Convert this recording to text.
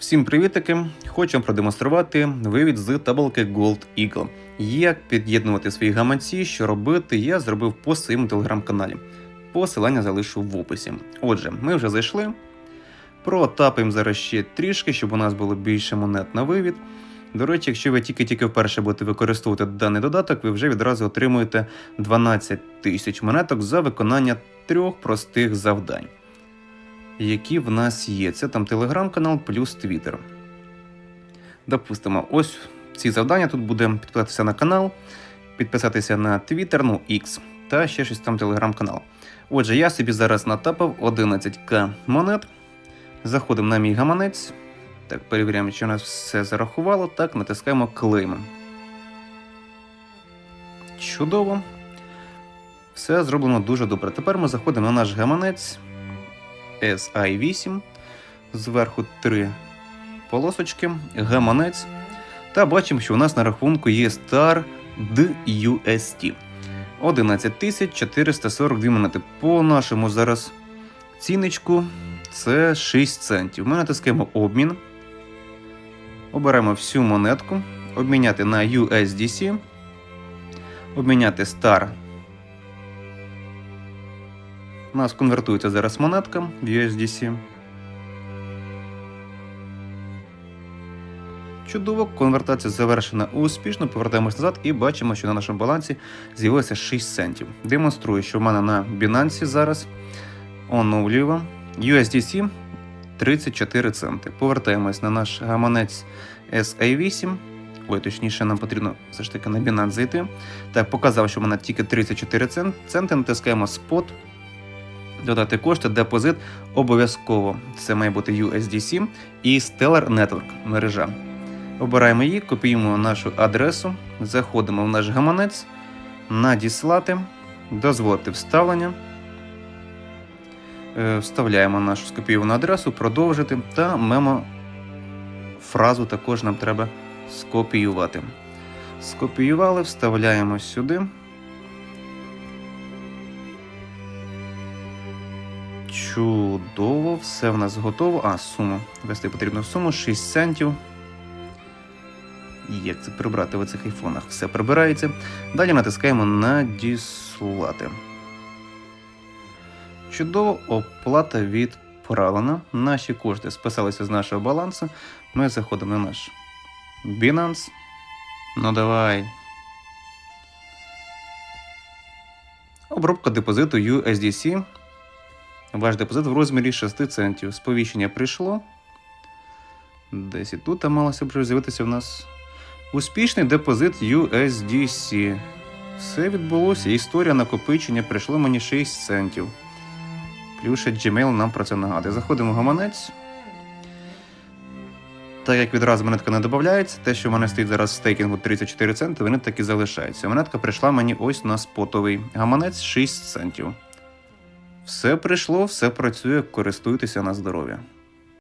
Всім привітики! Хочу продемонструвати вивід з таблки Gold Eagle. Як під'єднувати свої гаманці, що робити, я зробив по своєму телеграм-каналі. Посилання залишу в описі. Отже, ми вже зайшли. Протапаємо зараз ще трішки, щоб у нас було більше монет на вивід. До речі, якщо ви тільки-тільки вперше будете використовувати даний додаток, ви вже відразу отримуєте 12 тисяч монеток за виконання трьох простих завдань які в нас є. Це там телеграм-канал плюс Твіттер. Допустимо, ось ці завдання тут буде підписатися на канал, підписатися на Твіттер, ну X, та ще щось там телеграм-канал. Отже, я собі зараз натапав 11к монет. Заходимо на мій гаманець. Так, перевіряємо, чи у нас все зарахувало. Так, натискаємо клейм. Чудово. Все зроблено дуже добре. Тепер ми заходимо на наш гаманець. SI8, зверху три полосочки, гаманець. Та бачимо, що у нас на рахунку є Star DUST. 11442 монети. По нашому зараз ціночку це 6 центів. Ми натискаємо обмін. Обираємо всю монетку, обміняти на USDC, обміняти Star у нас конвертується зараз монетка в USDC. Чудово, конвертація завершена успішно. Повертаємось назад і бачимо, що на нашому балансі з'явилося 6 центів. Демонструю, що в мене на Binance зараз оновлюємо USDC 34 центи. Повертаємось на наш гаманець SA8. Ой, точніше, нам потрібно все ж таки на Binance зайти. Так, показав, що в мене тільки 34 центи. Натискаємо спот додати кошти, депозит обов'язково. Це має бути USDC і Stellar Network мережа. Обираємо її, копіюємо нашу адресу, заходимо в наш гаманець, надіслати, дозволити вставлення. Е, Вставляємо нашу скопійовану адресу, продовжити та мемо фразу також нам треба скопіювати. Скопіювали, вставляємо сюди. Чудово, все в нас готово. А, суму. Вести потрібно суму 6 центів. Як це прибрати в цих айфонах? Все прибирається. Далі натискаємо надіслати. Чудово, оплата відправлена. Наші кошти списалися з нашого балансу. Ми заходимо на наш Binance. Ну давай. Обробка депозиту USDC. Ваш депозит в розмірі 6 центів. Сповіщення прийшло. Десь і тут малося б з'явитися в нас успішний депозит USDC. Все відбулося. Історія накопичення прийшло мені 6 центів. Плюс ще Gmail нам про це нагадує. Заходимо в гаманець. Так як відразу монетка не додається, те, що в мене стоїть зараз стейкінгу 34 центи, вони так і залишаються. Монетка прийшла мені ось на спотовий гаманець 6 центів. Все прийшло, все працює, користуйтеся на здоров'я.